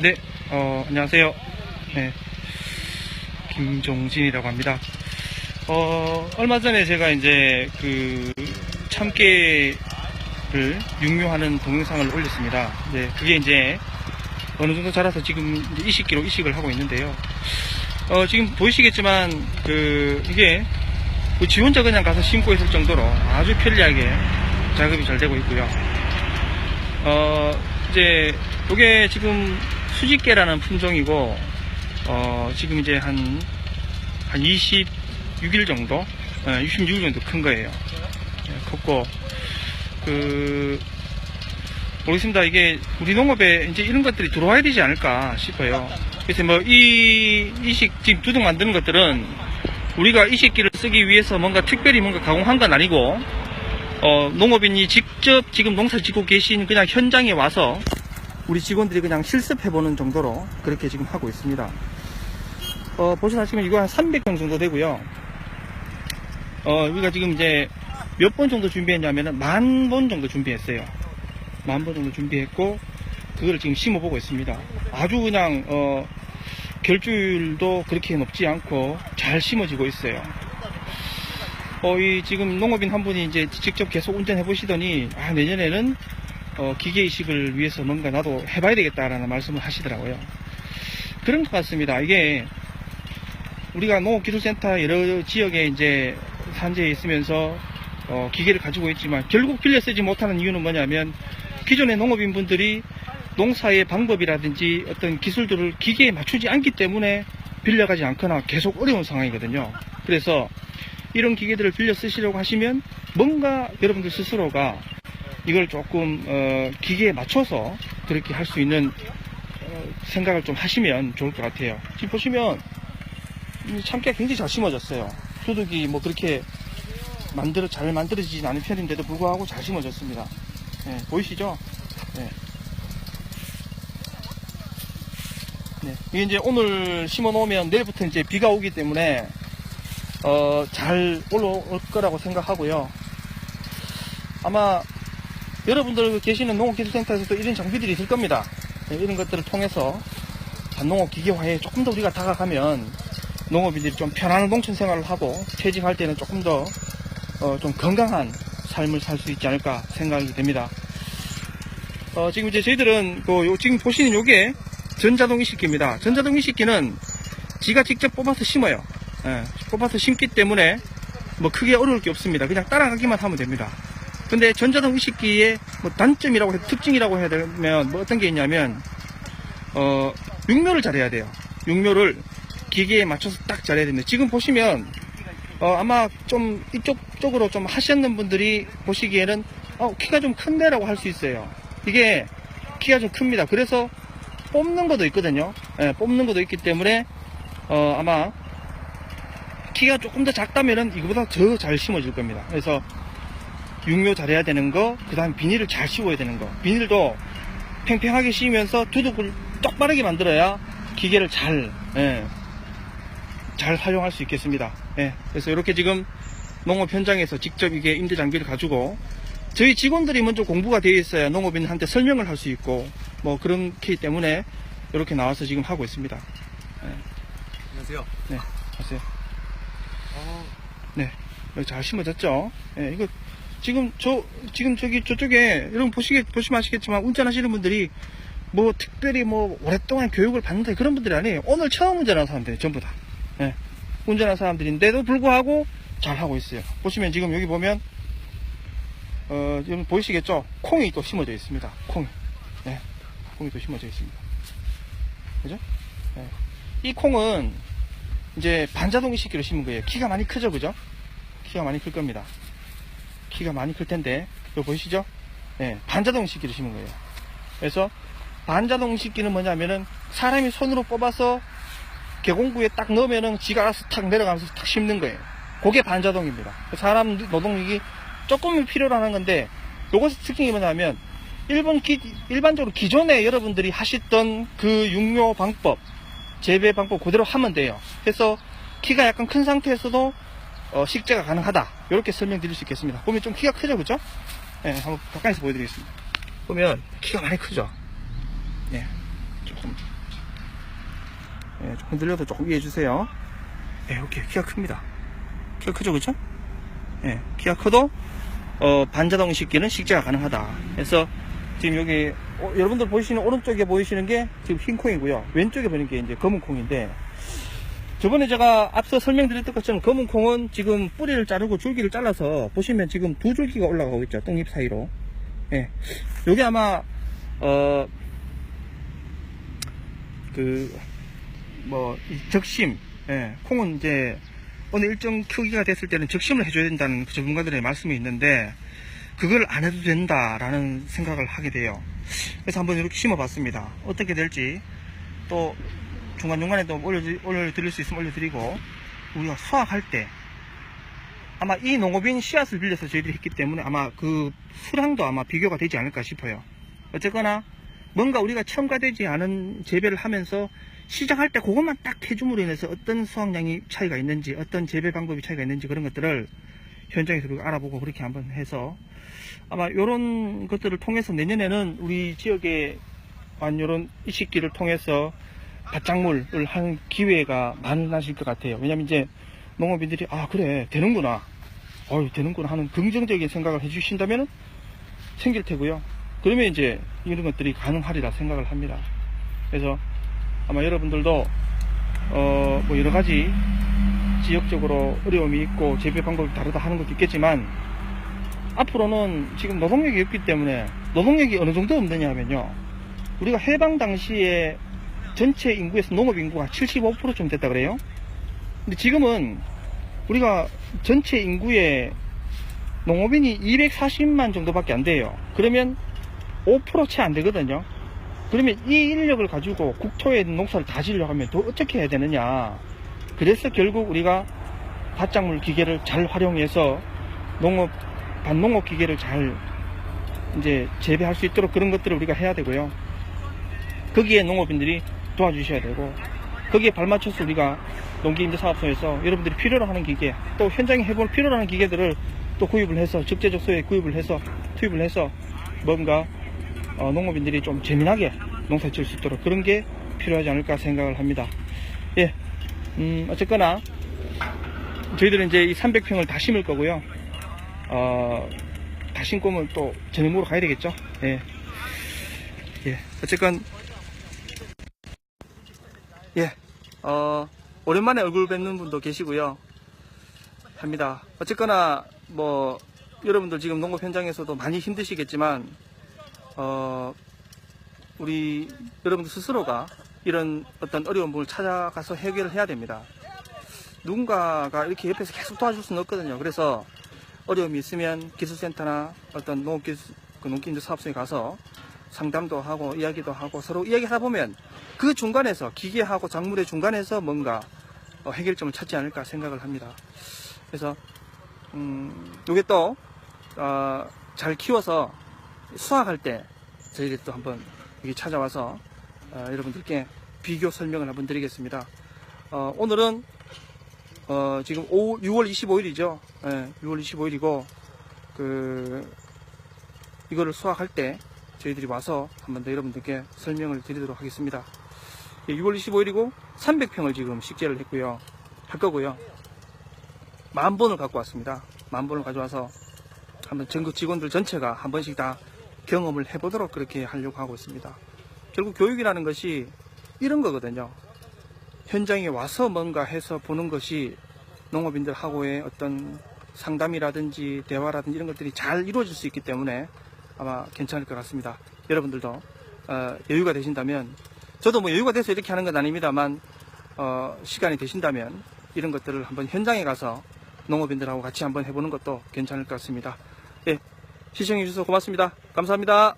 네, 어, 안녕하세요. 네, 김종진이라고 합니다. 어, 얼마 전에 제가 이제 그 참깨를 육묘하는 동영상을 올렸습니다. 네, 그게 이제 어느 정도 자라서 지금 이제 이식기로 이식을 하고 있는데요. 어, 지금 보이시겠지만 그 이게 그지 혼자 그냥 가서 심고 있을 정도로 아주 편리하게 작업이 잘 되고 있고요. 어, 이제, 요게 지금 수직계라는 품종이고, 어, 지금 이제 한, 한 26일 정도? 예, 26일 정도 큰 거예요. 예, 컸고, 그, 모르겠습니다. 이게 우리 농업에 이제 이런 것들이 들어와야 되지 않을까 싶어요. 그래서 뭐, 이, 이식, 지금 두둑 만드는 것들은 우리가 이식기를 쓰기 위해서 뭔가 특별히 뭔가 가공한 건 아니고, 어, 농업인이 직접 지금 농사 짓고 계신 그냥 현장에 와서 우리 직원들이 그냥 실습해보는 정도로 그렇게 지금 하고 있습니다. 어, 보시다시피 이거 한 300평 정도 되고요. 어, 우리가 지금 이제 몇 번 정도 준비했냐면은 만 번 정도 준비했어요. 만 번 정도 준비했고, 그걸 지금 심어보고 있습니다. 아주 그냥, 어, 결주율도 그렇게 높지 않고 잘 심어지고 있어요. 어, 이 지금 농업인 한 분이 이제 직접 계속 운전해 보시더니 아, 내년에는 어, 기계 이식을 위해서 뭔가 나도 해봐야 되겠다라는 말씀을 하시더라고요. 그런 것 같습니다. 이게 우리가 농업기술센터 여러 지역에 이제 산재에 있으면서 어, 기계를 가지고 있지만 결국 빌려 쓰지 못하는 이유는 뭐냐면 기존의 농업인 분들이 농사의 방법이라든지 어떤 기술들을 기계에 맞추지 않기 때문에 빌려가지 않거나 계속 어려운 상황이거든요. 그래서 이런 기계들을 빌려 쓰시려고 하시면 뭔가 여러분들 스스로가 이걸 조금 어, 기계에 맞춰서 그렇게 할 수 있는 어, 생각을 좀 하시면 좋을 것 같아요. 지금 보시면 이 참깨가 굉장히 잘 심어졌어요. 두둑이 뭐 그렇게 만들어 잘 만들어지진 않은 편인데도 불구하고 잘 심어졌습니다. 네, 보이시죠? 네. 네, 이게 이제 오늘 심어 놓으면 내일부터 이제 비가 오기 때문에 어, 잘 올라올 거라고 생각하고요. 아마 여러분들 계시는 농업기술센터에서도 이런 장비들이 있을 겁니다. 네, 이런 것들을 통해서 농업 기계화에 조금 더 우리가 다가가면 농업인들이 좀 편안한 농촌 생활을 하고 퇴직할 때는 조금 더 어, 좀 건강한 삶을 살 수 있지 않을까 생각이 됩니다. 어, 지금 이제 저희들은 그 요- 지금 보시는 요게 전자동 이식기입니다. 전자동 이식기는 지가 직접 뽑아서 심어요. 예, 뽑아서 심기 때문에 뭐 크게 어려울 게 없습니다. 그냥 따라가기만 하면 됩니다. 근데 전자동 이식기의 뭐 단점이라고 해도 특징이라고 해야 되면 뭐 어떤 게 있냐면 어 육묘를 잘해야 돼요. 육묘를 기계에 맞춰서 딱 잘해야 됩니다. 지금 보시면 어, 아마 좀 이쪽 쪽으로 좀 하셨는 분들이 보시기에는 어, 키가 좀 큰데라고 할 수 있어요. 이게 키가 좀 큽니다. 그래서 뽑는 것도 있거든요. 예, 뽑는 것도 있기 때문에 어, 아마 키가 조금 더 작다면은 이거보다 더 잘 심어질 겁니다. 그래서 육묘 잘해야 되는 거, 그 다음 비닐을 잘 씌워야 되는 거. 비닐도 팽팽하게 씌우면서 두둑을 똑바르게 만들어야 기계를 잘, 예, 잘 활용할 수 있겠습니다. 예, 그래서 이렇게 지금 농업 현장에서 직접 이게 임대 장비를 가지고 저희 직원들이 먼저 공부가 되어 있어야 농업인한테 설명을 할 수 있고 뭐 그렇기 때문에 이렇게 나와서 지금 하고 있습니다. 안녕하세요. 네, 하세요. 어, 네, 여기 잘 심어졌죠? 예, 이거 지금 저 지금 저기 저쪽에 여러분 보시게 보시면 아시겠지만 운전하시는 분들이 뭐 특별히 뭐 오랫동안 교육을 받는다 그런 분들이 아니에요. 오늘 처음 운전하는 사람들 전부 다. 예, 운전하는 사람들인데도 불구하고 잘 하고 있어요. 보시면 지금 여기 보면 어 지금 보이시겠죠? 콩이 또 심어져 있습니다. 콩, 예, 콩이 또 심어져 있습니다. 그죠? 예. 이 콩은 이제 반자동 이식기로 심은 거예요. 키가 많이 크죠, 그죠? 키가 많이 클 겁니다. 키가 많이 클 텐데, 이거 보이시죠? 네, 반자동 이식기로 심은 거예요. 그래서 반자동 이식기는 뭐냐면은 사람이 손으로 뽑아서 계공구에 딱 넣으면은 지가 알아서 탁 내려가면서 탁 심는 거예요. 그게 반자동입니다. 사람 노동력이 조금은 필요로 하는 건데, 요것의 특징이 뭐냐면, 일본 기, 일반적으로 기존에 여러분들이 하셨던 그 육묘 방법, 재배 방법 그대로 하면 돼요. 그래서 키가 약간 큰 상태에서도 어, 식재가 가능하다. 이렇게 설명드릴 수 있겠습니다. 보면 좀 키가 크죠, 그죠? 네, 한번 가까이서 보여드리겠습니다. 보면 키가 많이 크죠? 네, 조금 예, 좀 흔들려도 조금 이해해 주세요. 예, 이렇게 키가 큽니다. 키가 크죠, 그죠? 예, 키가 커도 어, 반자동 식기는 식재가 가능하다. 그래서 지금 여기 어, 여러분들 보시는 오른쪽에 보이시는 게 지금 흰 콩이고요. 왼쪽에 보이는 게 이제 검은 콩인데 저번에 제가 앞서 설명드렸던 것처럼 검은 콩은 지금 뿌리를 자르고 줄기를 잘라서 보시면 지금 두 줄기가 올라가고 있죠. 똥잎 사이로. 예. 요게 아마 어 그, 뭐, 이 적심, 예, 콩은 이제, 어느 일정 크기가 됐을 때는 적심을 해줘야 된다는 그 전문가들의 말씀이 있는데, 그걸 안 해도 된다라는 생각을 하게 돼요. 그래서 한번 이렇게 심어봤습니다. 어떻게 될지, 또, 중간중간에 또 올려드, 올려드릴 수 있으면 올려드리고, 우리가 수확할 때, 아마 이 농업인 씨앗을 빌려서 저희들이 했기 때문에 아마 그 수량도 아마 비교가 되지 않을까 싶어요. 어쨌거나, 뭔가 우리가 첨가되지 않은 재배를 하면서 시작할 때 그것만 딱 해줌으로 인해서 어떤 수확량이 차이가 있는지 어떤 재배 방법이 차이가 있는지 그런 것들을 현장에서 우리가 알아보고 그렇게 한번 해서 아마 이런 것들을 통해서 내년에는 우리 지역에 한 이런 이식기를 통해서 밭작물을 하는 기회가 많아질 것 같아요. 왜냐면 이제 농업인들이 아 그래 되는구나 어유 되는구나 하는 긍정적인 생각을 해주신다면 생길 테고요. 그러면 이제 이런 것들이 가능하리라 생각을 합니다. 그래서 아마 여러분들도 어, 뭐 여러 가지 지역적으로 어려움이 있고 재배 방법이 다르다 하는 것도 있겠지만 앞으로는 지금 노동력이 없기 때문에 노동력이 어느 정도 없느냐 하면요. 우리가 해방 당시에 전체 인구에서 농업 인구가 75%쯤 됐다 그래요. 근데 지금은 우리가 전체 인구의 농업인이 240만 정도밖에 안 돼요. 그러면 5%채 안 되거든요. 그러면 이 인력을 가지고 국토에 있는 농사를 다 지으려고 하면 또 어떻게 해야 되느냐. 그래서 결국 우리가 밭작물 기계를 잘 활용해서 농업, 반농업 기계를 잘 이제 재배할 수 있도록 그런 것들을 우리가 해야 되고요. 거기에 농업인들이 도와주셔야 되고, 거기에 발맞춰서 우리가 농기임대사업소에서 여러분들이 필요로 하는 기계, 또 현장에 해볼 필요로 하는 기계들을 또 구입을 해서, 적재적 소에 구입을 해서, 투입을 해서 뭔가 어, 농업인들이 좀 재미나게 농사 지을 수 있도록 그런 게 필요하지 않을까 생각을 합니다. 예, 음, 어쨌거나 저희들은 이제 이 300평을 다 심을 거고요. 어, 다 심고면 또 저녁으로 가야 되겠죠. 예, 예, 어쨌건 예, 어, 오랜만에 얼굴 뵙는 분도 계시고요. 합니다. 어쨌거나 뭐 여러분들 지금 농업 현장에서도 많이 힘드시겠지만 어, 우리 여러분들 스스로가 이런 어떤 어려운 부분을 찾아가서 해결을 해야 됩니다. 누군가가 이렇게 옆에서 계속 도와줄 수는 없거든요. 그래서 어려움이 있으면 기술센터나 어떤 농업기술, 그 농기인들 사업소에 가서 상담도 하고 이야기도 하고 서로 이야기하다 보면 그 중간에서 기계하고 작물의 중간에서 뭔가 어, 해결점을 찾지 않을까 생각을 합니다. 그래서 음, 요게 또, 어, 잘 키워서 수확할 때 저희들이 또 한번 여기 찾아와서 어, 여러분들께 비교 설명을 한번 드리겠습니다. 어, 오늘은 어, 지금 5, 6월 25일이죠. 예, 6월 25일이고 그 이거를 수확할 때 저희들이 와서 한번 더 여러분들께 설명을 드리도록 하겠습니다. 예, 6월 25일이고 300평을 지금 식재를 했고요. 할 거고요. 만 번을 갖고 왔습니다. 만 번을 가져와서 한번 전국 직원들 전체가 한 번씩 다 경험을 해보도록 그렇게 하려고 하고 있습니다. 결국 교육이라는 것이 이런 거거든요. 현장에 와서 뭔가 해서 보는 것이 농업인들하고의 어떤 상담이라든지 대화라든지 이런 것들이 잘 이루어질 수 있기 때문에 아마 괜찮을 것 같습니다. 여러분들도 어, 여유가 되신다면 저도 뭐 여유가 돼서 이렇게 하는 건 아닙니다만 어, 시간이 되신다면 이런 것들을 한번 현장에 가서 농업인들하고 같이 한번 해보는 것도 괜찮을 것 같습니다. 예, 시청해 주셔서 고맙습니다. 감사합니다.